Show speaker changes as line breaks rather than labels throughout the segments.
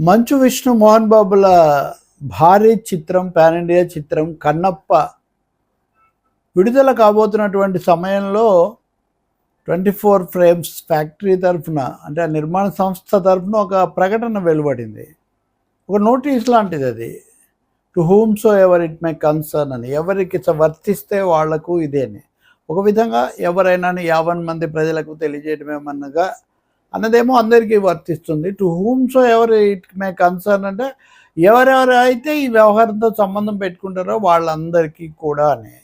మంచు విష్ణు మోహన్ బాబుల భారీ చిత్రం pan India చిత్రం కన్నప్ప విడుదల కాబోతున్నటువంటి సమయంలో ట్వంటీ ఫోర్ ఫ్రేమ్స్ ఫ్యాక్టరీ తరఫున అంటే ఆ నిర్మాణ సంస్థ తరఫున ఒక ప్రకటన వెలువడింది. ఒక నోటీస్ లాంటిది అది. To whomsoever it may concern అని. ఎవరికి వర్తిస్తే వాళ్ళకు ఇదే అని. ఒక విధంగా ఎవరైనా యావన్ మంది ప్రజలకు తెలియజేయడమేమన్నగా అన్నదేమో అందరికీ వర్తిస్తుంది. టు హూమ్ సో ఎవరు ఇట్ మే కన్సర్న్ అంటే ఎవరెవరు అయితే ఈ వ్యవహారంతో సంబంధం పెట్టుకుంటారో వాళ్ళందరికీ కూడా అని.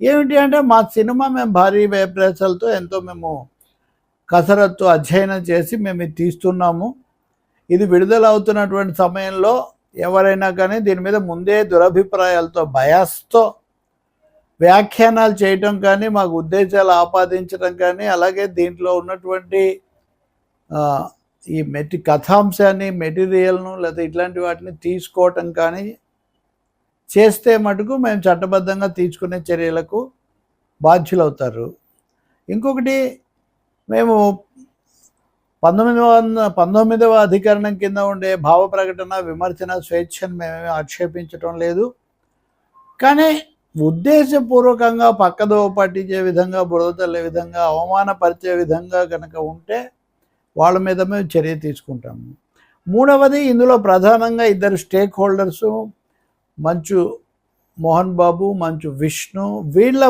ఏమిటి అంటే మా సినిమా మేము భారీ వ్యప్రేసలతో ఎంతో మేము కసరత్తు అధ్యయనం చేసి మేము ఇది తీస్తున్నాము. ఇది విడుదల అవుతున్నటువంటి సమయంలో ఎవరైనా కానీ దీని మీద ముందే దురభిప్రాయాలతో బయాస్తో వ్యాఖ్యానాలు చేయటం కానీ మాకు ఉద్దేశాలు ఆపాదించడం కానీ అలాగే దీంట్లో ఉన్నటువంటి ఈ మెటి కథాంశాన్ని మెటీరియల్ను లేదా ఇట్లాంటి వాటిని తీసుకోవటం కానీ చేస్తే మటుకు మేము చట్టబద్ధంగా తీసుకునే చర్యలకు బాధ్యులవుతారు. ఇంకొకటి మేము పంతొమ్మిది వంద పంతొమ్మిదవ అధికరణం కింద ఉండే భావ ప్రకటన విమర్శన స్వేచ్ఛను మేమేమి ఆక్షేపించటం లేదు. కానీ ఉద్దేశపూర్వకంగా పక్కదోవ పట్టించే విధంగా బురద తల్లే విధంగా అవమానపరిచే విధంగా కనుక ఉంటే వాళ్ళ మీద మేము చర్య తీసుకుంటాము. మూడవది ఇందులో ప్రధానంగా ఇద్దరు స్టేక్ హోల్డర్సు మంచు మోహన్ బాబు మంచు విష్ణు వీళ్ళ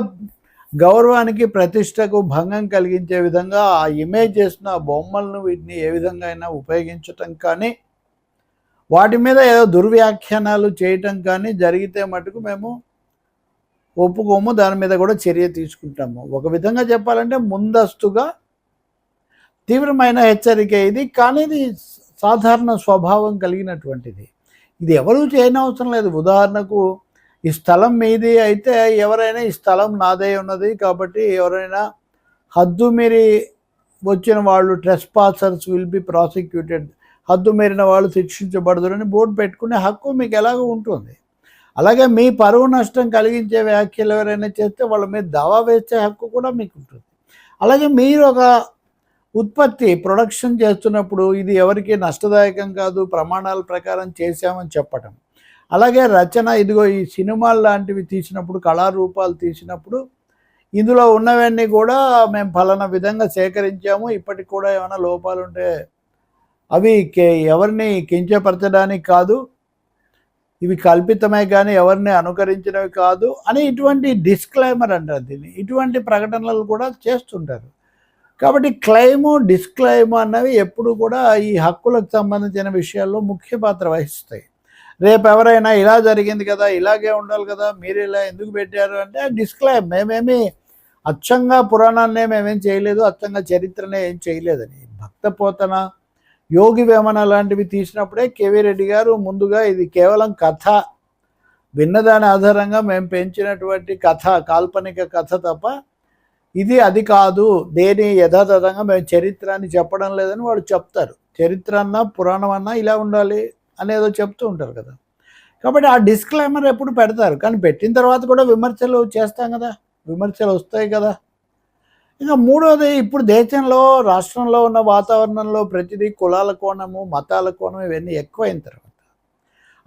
గౌరవానికి ప్రతిష్టకు భంగం కలిగించే విధంగా ఆ ఇమేజ్ చేసిన ఆ బొమ్మలను వీటిని ఏ విధంగా అయినా ఉపయోగించటం కానీ వాటి మీద ఏదో దుర్వ్యాఖ్యానాలు చేయటం కానీ జరిగితే మటుకు మేము ఒప్పుకోము. దాని మీద కూడా చర్య తీసుకుంటాము. ఒక విధంగా చెప్పాలంటే ముందస్తుగా తీవ్రమైన హెచ్చరిక ఇది కానీ ఇది సాధారణ స్వభావం కలిగినటువంటిది. ఇది ఎవరూ చేయనవసరం లేదు. ఉదాహరణకు ఈ స్థలం మీది అయితే ఎవరైనా ఈ స్థలం నాదే ఉన్నది కాబట్టి ఎవరైనా హద్దు మీరి వచ్చిన వాళ్ళు trespassers will be prosecuted హద్దు మీరిన వాళ్ళు శిక్షించబడదురని బోర్డు పెట్టుకునే హక్కు మీకు ఎలాగో ఉంటుంది. అలాగే మీ పరువు నష్టం కలిగించే వ్యాఖ్యలు ఎవరైనా చేస్తే వాళ్ళ మీద దావా వేసే హక్కు కూడా మీకు ఉంటుంది. అలాగే మీరు ఒక ఉత్పత్తి ప్రొడక్షన్ చేస్తున్నప్పుడు ఇది ఎవరికి నష్టదాయకం కాదు ప్రమాణాల ప్రకారం చేశామని చెప్పటం. అలాగే రచన ఇదిగో ఈ సినిమాలు లాంటివి తీసినప్పుడు కళారూపాలు తీసినప్పుడు ఇందులో ఉన్నవన్నీ కూడా మేము ఫలానా విధంగా సేకరించాము. ఇప్పటికి కూడా ఏమైనా లోపాలు ఉంటే అవి కే ఎవరిని కించపరచడానికి కాదు ఇవి కల్పితమే కానీ ఎవరిని అనుకరించినవి కాదు అని ఇటువంటి డిస్క్లైమర్ అంటారు దీన్ని. ఇటువంటి ప్రకటనలు కూడా చేస్తుంటారు. కాబట్టి క్లెయిము డిస్క్లైము అన్నవి ఎప్పుడు కూడా ఈ హక్కులకు సంబంధించిన విషయాల్లో ముఖ్య పాత్ర వహిస్తాయి. రేపు ఎవరైనా ఇలా జరిగింది కదా ఇలాగే ఉండాలి కదా మీరు ఇలా ఎందుకు పెట్టారు అంటే డిస్క్లైమ్ మేమేమి అచ్చంగా పురాణాన్నే మేమేం చేయలేదు అచ్చంగా చరిత్రనే ఏం చేయలేదని. భక్త పోతన యోగి వేమన లాంటివి తీసినప్పుడే కేవీ రెడ్డి గారు ముందుగా ఇది కేవలం కథ. విన్నదాని ఆధారంగా మేము పెంచినటువంటి కథ కాల్పనిక కథ తప్ప ఇది అది కాదు దేని యథాతథంగా మేము చరిత్ర అని చెప్పడం లేదని వాడు చెప్తారు. చరిత్ర అన్నా పురాణం అన్నా ఇలా ఉండాలి అనేదో చెప్తూ ఉంటారు కదా. కాబట్టి ఆ డిస్క్లైమర్ ఎప్పుడు పెడతారు. కానీ పెట్టిన తర్వాత కూడా విమర్శలు చేస్తాం కదా. విమర్శలు వస్తాయి కదా. ఇంకా మూడోది ఇప్పుడు దేశంలో రాష్ట్రంలో ఉన్న వాతావరణంలో ప్రతిదీ కులాల కోణము మతాల కోణం ఇవన్నీ ఎక్కువైన తర్వాత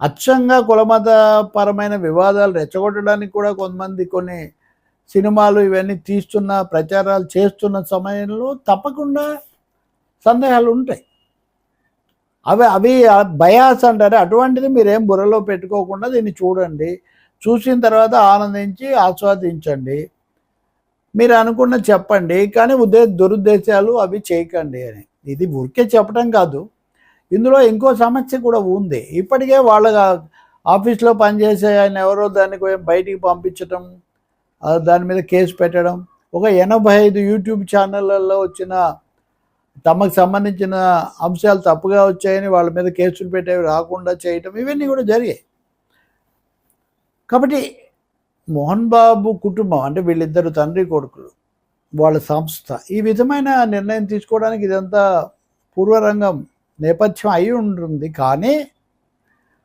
అచ్చంగా కులమతపరమైన వివాదాలు రెచ్చగొట్టడానికి కూడా కొంతమంది కొన్ని సినిమాలు ఇవన్నీ తీస్తున్న ప్రచారాలు చేస్తున్న సమయంలో తప్పకుండా సందేహాలు ఉంటాయి. అవి అవి బయాస్ అంటారు? అటువంటిది మీరేం బుర్రలో పెట్టుకోకుండా దీన్ని చూడండి. చూసిన తర్వాత ఆనందించి ఆస్వాదించండి. మీరు అనుకున్న చెప్పండి కానీ ఉద్దే దురుద్దేశాలు అవి చేయకండి అని. ఇది ఊరికే చెప్పడం కాదు. ఇందులో ఇంకో సమస్య కూడా ఉంది. ఇప్పటికే వాళ్ళ ఆఫీస్లో పనిచేసే ఆయన ఎవరో దాన్ని పోయి బయటికి పంపించటం దాని మీద కేసు పెట్టడం. ఒక ఎనభై ఐదు యూట్యూబ్ ఛానళ్ళల్లో వచ్చిన తమకు సంబంధించిన అంశాలు తప్పుగా వచ్చాయని వాళ్ళ మీద కేసులు పెట్టేవి రాకుండా చేయటం ఇవన్నీ కూడా జరిగాయి. కాబట్టి మోహన్ బాబు కుటుంబం అంటే వీళ్ళిద్దరు తండ్రి కొడుకులు వాళ్ళ సంస్థ ఈ విధమైన నిర్ణయం తీసుకోవడానికి ఇదంతా పూర్వరంగం నేపథ్యం అయి ఉంటుంది. కానీ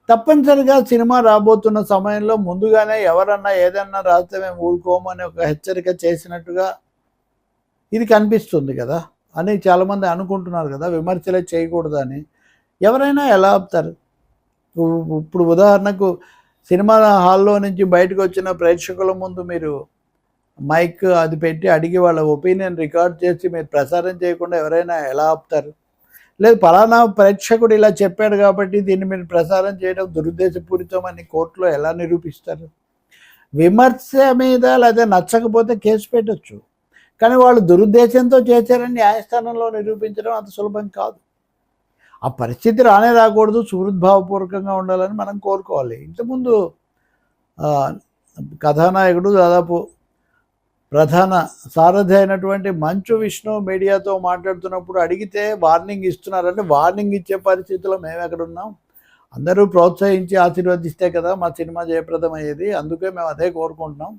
తప్పనిసరిగా సినిమా రాబోతున్న సమయంలో ముందుగానే ఎవరన్నా ఏదన్నా రాస్తే మేము ఊరుకోమని ఒక హెచ్చరిక చేసినట్టుగా ఇది కనిపిస్తుంది కదా అని చాలామంది అనుకుంటున్నారు కదా విమర్శలే చేయకూడదని. ఎవరైనా ఎలా ఆపుతారు? ఇప్పుడు ఉదాహరణకు సినిమా హాల్లో నుంచి బయటకు వచ్చిన ప్రేక్షకుల ముందు మీరు మైక్ అది పెట్టి అడిగి వాళ్ళ ఒపీనియన్ రికార్డ్ చేసి మీరు ప్రసారం చేయకుండా ఎవరైనా ఎలా ఆపుతారు? లేదు పలానా ప్రేక్షకుడు ఇలా చెప్పాడు కాబట్టి దీన్ని మీరు ప్రసారం చేయడం దురుద్దేశపూరితమని కోర్టులో ఎలా నిరూపిస్తారు? విమర్శ మీద లేదా నచ్చకపోతే కేసు పెట్టచ్చు. కానీ వాళ్ళు దురుద్దేశంతో చేశారని న్యాయస్థానంలో నిరూపించడం అంత సులభం కాదు. ఆ పరిస్థితి రానే రాకూడదు సుహృద్భావపూర్వకంగా ఉండాలని మనం కోరుకోవాలి. ఇంతకుముందు కథానాయకుడు దాదాపు ప్రధాన సారథి అయినటువంటి మంచు విష్ణు మీడియాతో మాట్లాడుతున్నప్పుడు అడిగితే వార్నింగ్ ఇస్తున్నారంటే వార్నింగ్ ఇచ్చే పరిస్థితిలో మేము ఎక్కడ ఉన్నాం? అందరూ ప్రోత్సహించి ఆశీర్వదిస్తే కదా మా సినిమా జయప్రదం అయ్యేది అందుకే మేము అదే కోరుకుంటున్నాం.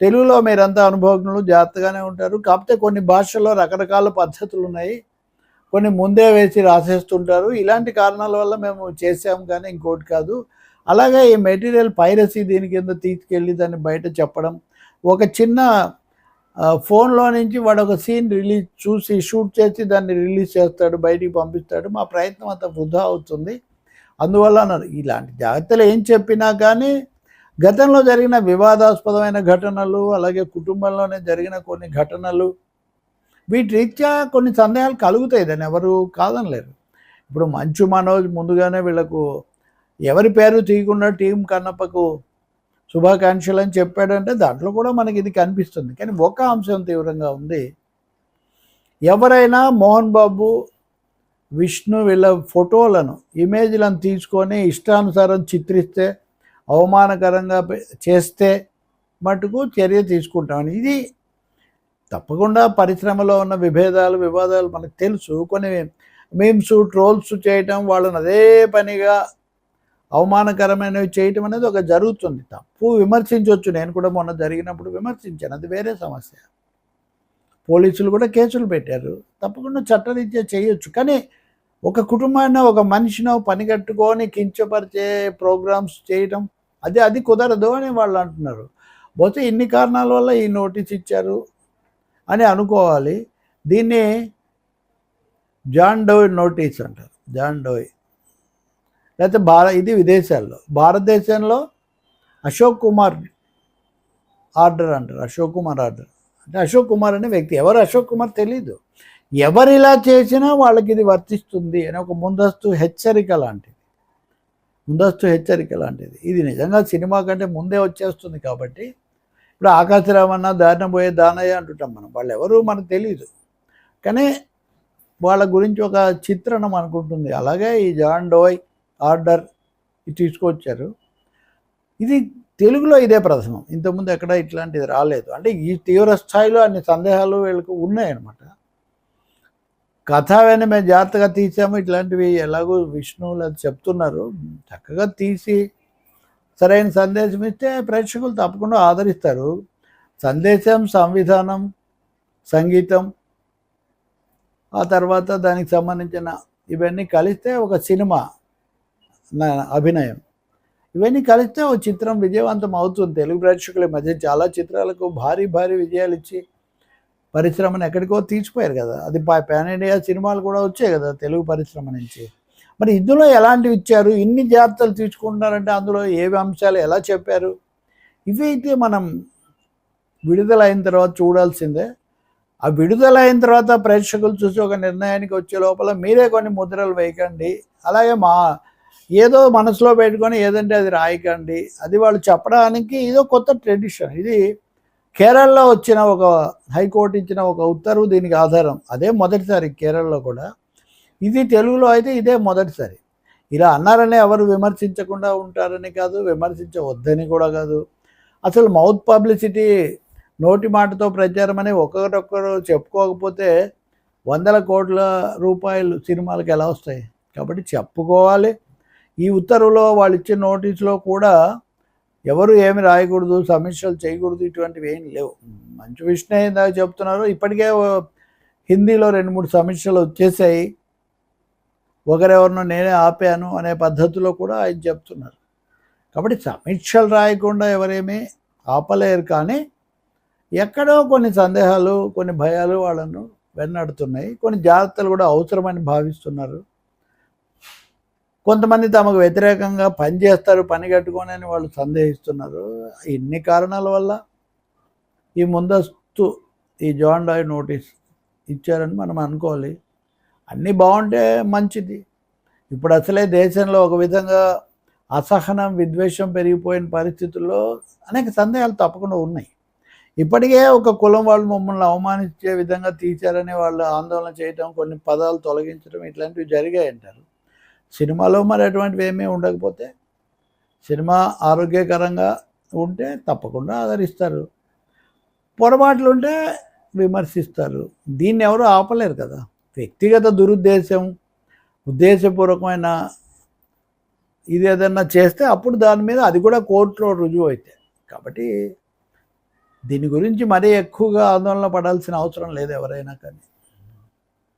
తెలుగులో మీరంతా అనుభవజ్ఞులు జాగ్రత్తగానే ఉంటారు. కాకపోతే కొన్ని భాషల్లో రకరకాల పద్ధతులు ఉన్నాయి. కొన్ని ముందే వేసి రాసేస్తుంటారు. ఇలాంటి కారణాల వల్ల మేము చేసాం కానీ ఇంకోటి కాదు. అలాగే ఈ మెటీరియల్ పైరసీ దీని కింద తీసుకెళ్ళి దాన్ని బయట చెప్పడం ఒక చిన్న ఫోన్లో నుంచి వాడు ఒక సీన్ రిలీజ్ చూసి షూట్ చేసి దాన్ని రిలీజ్ చేస్తాడు బయటికి పంపిస్తాడు. మా ప్రయత్నం అంత వృధా అవుతుంది. అందువల్ల అన్నారు ఇలాంటి జాగ్రత్తలు ఏం చెప్పినా కానీ గతంలో జరిగిన వివాదాస్పదమైన ఘటనలు అలాగే కుటుంబంలోనే జరిగిన కొన్ని ఘటనలు వీటిరీత్యా కొన్ని సందేహాలు కలుగుతాయి. దాన్ని ఎవరు కాదనలేరు. ఇప్పుడు మంచు మనోజ్ ముందుగానే వీళ్ళకు ఎవరి పేరు తీయకుండా టీం కన్నప్పకు శుభాకాంక్షలు అని చెప్పాడంటే దాంట్లో కూడా మనకి ఇది కనిపిస్తుంది. కానీ ఒక అంశం తీవ్రంగా ఉంది. ఎవరైనా మోహన్ బాబు విష్ణు వీళ్ళ ఫోటోలను ఇమేజ్లను తీసుకొని ఇష్టానుసారం చిత్రిస్తే అవమానకరంగా చేస్తే మటుకు చర్య తీసుకుంటామని ఇది తప్పకుండా పరిశ్రమలో ఉన్న విభేదాలు వివాదాలు మనకు తెలుసు. కొన్ని మీమ్స్ ట్రోల్స్ చేయటం వాళ్ళని అదే పనిగా అవమానకరమైనవి చేయటం అనేది ఒక జరుగుతుంది. తప్పు విమర్శించవచ్చు నేను కూడా మొన్న జరిగినప్పుడు విమర్శించాను. అది వేరే సమస్య. పోలీసులు కూడా కేసులు పెట్టారు. తప్పకుండా చట్టరీత్యా చేయొచ్చు. కానీ ఒక కుటుంబాన్ని ఒక మనిషినో పని కట్టుకొని కించపరిచే ప్రోగ్రామ్స్ చేయటం అది అది కుదరదు అని వాళ్ళు అంటున్నారు. బహుశా ఇన్ని కారణాల వల్ల ఈ నోటీస్ ఇచ్చారు అని అనుకోవాలి. దీన్ని జాన్ డోయ్ నోటీస్ అంటారు. John Doe. లేకపోతే భారత ఇది విదేశాల్లో. భారతదేశంలో అశోక్ కుమార్ ఆర్డర్ అంటారు. అశోక్ కుమార్ ఆర్డర్. అంటే అశోక్ కుమార్ అనే వ్యక్తి. ఎవరు అశోక్ కుమార్ తెలీదు. ఎవరు ఇలా చేసినా వాళ్ళకి ఇది వర్తిస్తుంది అని ఒక ముందస్తు హెచ్చరిక లాంటిది. ముందస్తు హెచ్చరిక లాంటిది. ఇది నిజంగా సినిమా కంటే ముందే వచ్చేస్తుంది కాబట్టి ఇప్పుడు ఆకాశరామన్న దారిన పోయే దానయ్య అంటుంటాం మనం. వాళ్ళు ఎవరు మనకు తెలియదు కానీ వాళ్ళ గురించి ఒక చిత్రణం అనుకుంటుంది. అలాగే ఈ జాన్ డోయ్ ఆర్డర్ తీసుకొచ్చారు. ఇది తెలుగులో ఇదే ప్రథమం. ఇంతకుముందు ఎక్కడ ఇట్లాంటిది రాలేదు. అంటే ఈ తీవ్ర స్థాయిలో అన్ని సందేహాలు వీళ్ళకు ఉన్నాయన్నమాట. కథ అవన్నీ మేము జాగ్రత్తగా తీసాము. ఇట్లాంటివి ఎలాగో విష్ణువులు అది చెప్తున్నారు. చక్కగా తీసి సరైన సందేశం ఇస్తే ప్రేక్షకులు తప్పకుండా ఆదరిస్తారు. సందేశం సంవిధానం సంగీతం ఆ తర్వాత దానికి సంబంధించిన ఇవన్నీ కలిస్తే ఒక సినిమా నా అభినయం. ఇవన్నీ కలిస్తే ఓ చిత్రం విజయవంతం అవుతుంది. తెలుగు ప్రేక్షకుల మధ్య చాలా చిత్రాలకు భారీ భారీ విజయాలు ఇచ్చి పరిశ్రమను ఎక్కడికో తీసిపోయారు కదా. అది పాన్ ఇండియా సినిమాలు కూడా వచ్చాయి కదా తెలుగు పరిశ్రమ నుంచి. మరి ఇందులో ఎలాంటివి ఇచ్చారు? ఇన్ని జాగ్రత్తలు తీసుకుంటున్నారంటే అందులో ఏవి అంశాలు ఎలా చెప్పారు? ఇవి అయితే మనం విడుదలైన తర్వాత చూడాల్సిందే. ఆ విడుదలైన తర్వాత ప్రేక్షకులు చూసి ఒక నిర్ణయానికి వచ్చే లోపల మీరే కొన్ని ముద్రలు వేయకండి. అలాగే మా ఏదో మనసులో పెట్టుకొని ఏదంటే అది రాయకండి. అది వాళ్ళు చెప్పడానికి ఇదో కొత్త ట్రెడిషన్. ఇది కేరళలో వచ్చిన ఒక హైకోర్టు ఇచ్చిన ఒక ఉత్తర్వు దీనికి ఆధారం. అదే మొదటిసారి కేరళలో కూడా. ఇది తెలుగులో అయితే ఇదే మొదటిసారి ఇలా అన్నారని ఎవరు విమర్శించకుండా ఉంటారని కాదు విమర్శించవద్దని కూడా కాదు. అసలు మౌత్ పబ్లిసిటీ నోటి మాటతో ప్రచారం అని ఒకరొకరు చెప్పుకోకపోతే వందల కోట్ల రూపాయలు సినిమాలకు ఎలా వస్తాయి? కాబట్టి చెప్పుకోవాలి ఈ ఉత్తర్వులో వాళ్ళు ఇచ్చే నోటీసులో కూడా ఎవరు ఏమి రాయకూడదు సమీక్షలు చేయకూడదు ఇటువంటివి ఏం లేవు. మంచి విషయం ఇందాక చెప్తున్నారు ఇప్పటికే హిందీలో రెండు మూడు సమీక్షలు వచ్చేసాయి. ఒకరెవరినో నేనే ఆపాను అనే పద్ధతిలో కూడా ఆయన చెప్తున్నారు. కాబట్టి సమీక్షలు రాయకుండా ఎవరేమీ ఆపలేరు కానీ ఎక్కడో కొన్ని సందేహాలు కొన్ని భయాలు వాళ్ళను వెన్నడుతున్నాయి. కొన్ని జాగ్రత్తలు కూడా అవసరమని భావిస్తున్నారు. కొంతమంది తమకు వ్యతిరేకంగా పని చేస్తారు పని కట్టుకొని అని వాళ్ళు సందేహిస్తున్నారు. ఇన్ని కారణాల వల్ల ఈ ముందస్తు ఈ జాన్ డాయ్ నోటీస్ ఇచ్చారని మనం అనుకోవాలి. అన్నీ బాగుంటే మంచిది. ఇప్పుడు అసలే దేశంలో ఒక విధంగా అసహనం విద్వేషం పెరిగిపోయిన పరిస్థితుల్లో అనేక సందేహాలు తప్పకుండా ఉన్నాయి. ఇప్పటికే ఒక కులం వాళ్ళు మమ్మల్ని అవమానించే విధంగా తీశారని వాళ్ళు ఆందోళన చేయటం కొన్ని పదాలు తొలగించడం ఇట్లాంటివి జరిగాయి అంటారు సినిమాలో మరి అటువంటివి ఏమీ ఉండకపోతే సినిమా ఆరోగ్యకరంగా ఉంటే తప్పకుండా ఆదరిస్తారు. పొరపాట్లు ఉంటే విమర్శిస్తారు. దీన్ని ఎవరు ఆపలేరు కదా. వ్యక్తిగత దురుద్దేశం ఉద్దేశపూర్వకమైన ఇది ఏదన్నా చేస్తే అప్పుడు దాని మీద అది కూడా కోర్టులో రుజువు అయితే. కాబట్టి దీని గురించి మరీ ఎక్కువగా ఆందోళన పడాల్సిన అవసరం లేదు ఎవరైనా కానీ.